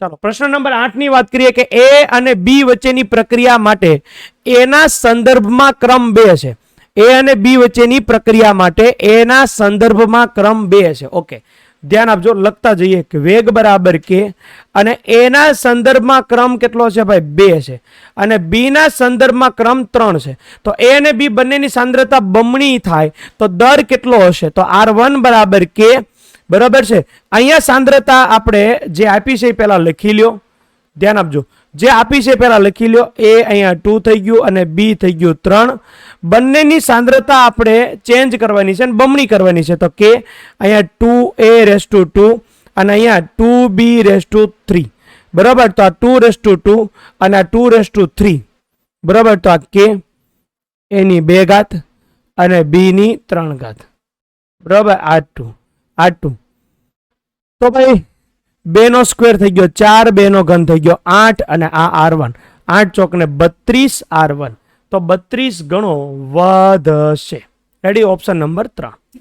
ચાલો, પ્રશ્ન નંબર આઠની વાત કરીએ કે એ અને બી વચ્ચેની પ્રક્રિયા માટે એના સંદર્ભમાં ક્રમ બે છે. એ અને બી વચ્ચેની પ્રક્રિયા માટે એના સંદર્ભમાં ક્રમ બે છે. ઓકે ધ્યાન આપજો, લખતા જઈએ કે વેગ બરાબર કે અને એના સંદર્ભમાં ક્રમ કેટલો છે ભાઈ? બે છે. અને બીના સંદર્ભમાં ક્રમ ત્રણ છે. તો એ અને બી બંનેની સાંદ્રતા બમણી થાય તો દર કેટલો હશે? તો આર વન બરાબર કે બરાબર છે? અહીંયા સાંદ્રતા આપણે જે આપી છે એ પહેલાં લખી લ્યો. ધ્યાન આપજો. જે આપી છે પહેલાં લખી લ્યો. એ અહીંયા ટુ થઈ ગયું અને બી થઈ ગયું ત્રણ. બંનેની સાંદ્રતા આપણે ચેન્જ કરવાની છે અને બમણી કરવાની છે. તો કે અહીંયા two A raise to two અને અહીંયા two B raise to three બરાબર? તો આ ટુ રેસ ટુ ટુ અને આ ટુ રેસ ટુ થ્રી બરાબર? તો આ કે એની બે ઘાત અને બીની ત્રણ ઘાત. બરાબર? આ ટુ આ ટુ. તો ભાઈ બે નો સ્ક્વેર થઈ ગયો ચાર બે નો ઘન થઈ ગયો આઠ અને આ આર વન. આઠ ચોકને બત્રીસ આર વન. તો બત્રીસ ગણો વધશે. રેડી ઓપ્શન નંબર ત્રણ.